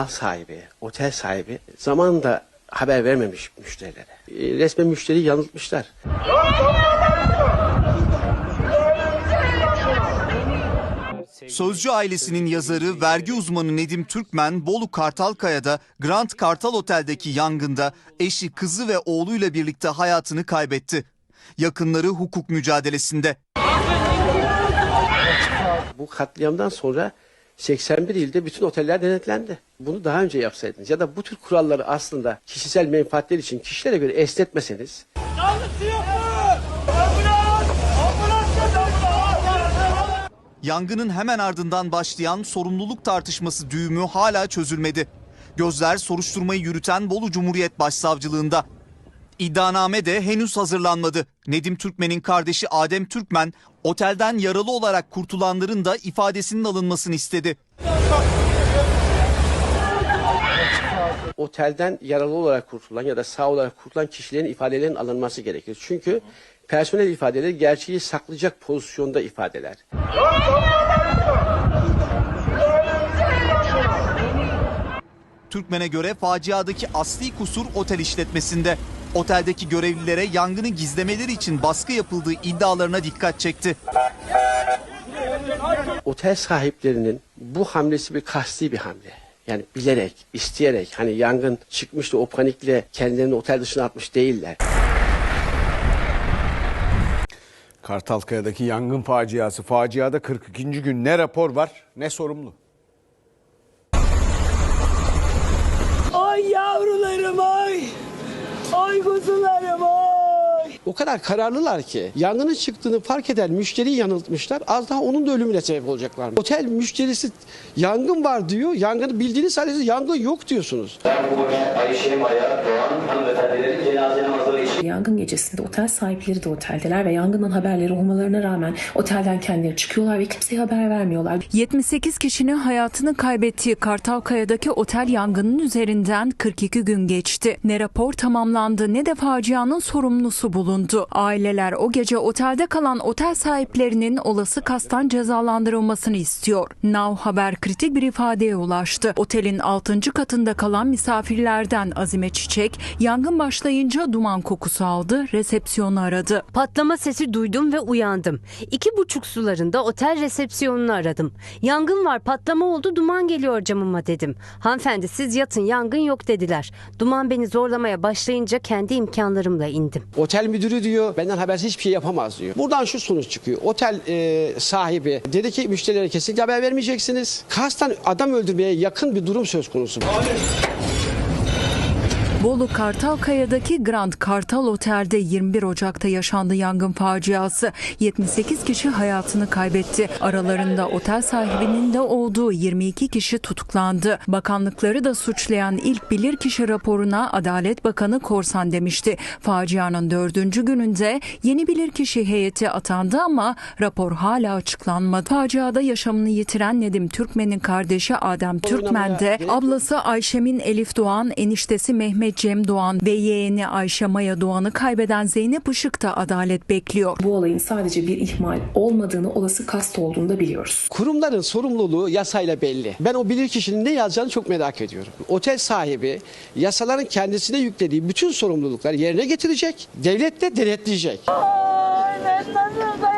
mal sahibi, otel sahibi zamanında haber vermemiş müşterilere. E, resmen müşteriyi yanıltmışlar. Sözcü ailesinin yazarı, vergi uzmanı Nedim Türkmen, Bolu Kartalkaya'da Grand Kartal Otel'deki yangında eşi, kızı ve oğluyla birlikte hayatını kaybetti. Yakınları hukuk mücadelesinde. Bu katliamdan sonra 81 ilde bütün oteller denetlendi. Bunu daha önce yapsaydınız ya da bu tür kuralları aslında kişisel menfaatler için kişilere göre esnetmeseniz Yangının hemen ardından başlayan sorumluluk tartışması düğümü hala çözülmedi. Gözler soruşturmayı yürüten Bolu Cumhuriyet Başsavcılığında. İddianame de henüz hazırlanmadı. Nedim Türkmen'in kardeşi Adem Türkmen, otelden yaralı olarak kurtulanların da ifadesinin alınmasını istedi. otelden yaralı olarak kurtulan ya da sağ olarak kurtulan kişilerin ifadelerinin alınması gerekir. Çünkü personel ifadeleri gerçeği saklayacak pozisyonda ifadeler. Türkmen'e göre faciadaki asli kusur otel işletmesinde. Oteldeki görevlilere yangını gizlemeleri için baskı yapıldığı iddialarına dikkat çekti. Otel sahiplerinin bu hamlesi bir kasti bir hamle. Yani bilerek, isteyerek hani yangın çıkmıştı o panikle kendilerini otel dışına atmış değiller. Kartalkaya'daki yangın faciası. Faciada 42. gün ne rapor var ne sorumlu. Ay yavrularım ay. Ay kuzularım ay. O kadar kararlılar ki yangının çıktığını fark eden müşteriyi yanıltmışlar. Az daha onun da ölümüne sebep olacaklar. Otel müşterisi yangın var diyor. Yangını bildiğiniz halde yangın yok diyorsunuz. Ayşe Maya Doğan hanımefendilerin cenaze namazları için Yangın gecesinde otel sahipleri de oteldeler ve yangından haberleri olmalarına rağmen otelden kendileri çıkıyorlar ve kimseye haber vermiyorlar. 78 kişinin hayatını kaybettiği Kartalkaya'daki otel yangının üzerinden 42 gün geçti. Ne rapor tamamlandı ne de facianın sorumlusu bulundu. Aileler o gece otelde kalan otel sahiplerinin olası kastan cezalandırılmasını istiyor. Now Haber kritik bir ifadeye ulaştı. Otelin 6. katında kalan misafirlerden Azime Çiçek, yangın başlayınca duman kokusu aldı, resepsiyonu aradı. Patlama sesi duydum ve uyandım. İki buçuk sularında otel resepsiyonunu aradım. Yangın var patlama oldu duman geliyor camıma dedim. Hanımefendi siz yatın yangın yok dediler. Duman beni zorlamaya başlayınca kendi imkanlarımla indim. Otel müdürü diyor benden habersiz hiçbir şey yapamaz diyor. Buradan şu sonuç çıkıyor. Otel e, sahibi dedi ki müşterilere kesinlikle haber vermeyeceksiniz. Kasten adam öldürmeye yakın bir durum söz konusu. Bolu Kartalkaya'daki Grand Kartal Otel'de 21 Ocak'ta yaşandı yangın faciası. 78 kişi hayatını kaybetti. Aralarında otel sahibinin de olduğu 22 kişi tutuklandı. Bakanlıkları da suçlayan ilk bilirkişi raporuna Adalet Bakanı korsan demişti. Facianın dördüncü gününde yeni bilirkişi heyeti atandı ama rapor hala açıklanmadı. Faciada yaşamını yitiren Nedim Türkmen'in kardeşi Adem Türkmen de ablası Ayşemin Elif Doğan, eniştesi Mehmet Cem Doğan ve yeğeni Ayşe Maya Doğan'ı kaybeden Zeynep Işık da adalet bekliyor. Bu olayın sadece bir ihmal olmadığını, olası kast olduğunu da biliyoruz. Kurumların sorumluluğu yasayla belli. Ben o bilirkişinin ne yazacağını çok merak ediyorum. Otel sahibi yasaların kendisine yüklediği bütün sorumlulukları yerine getirecek. Devlet de denetleyecek. Ay ben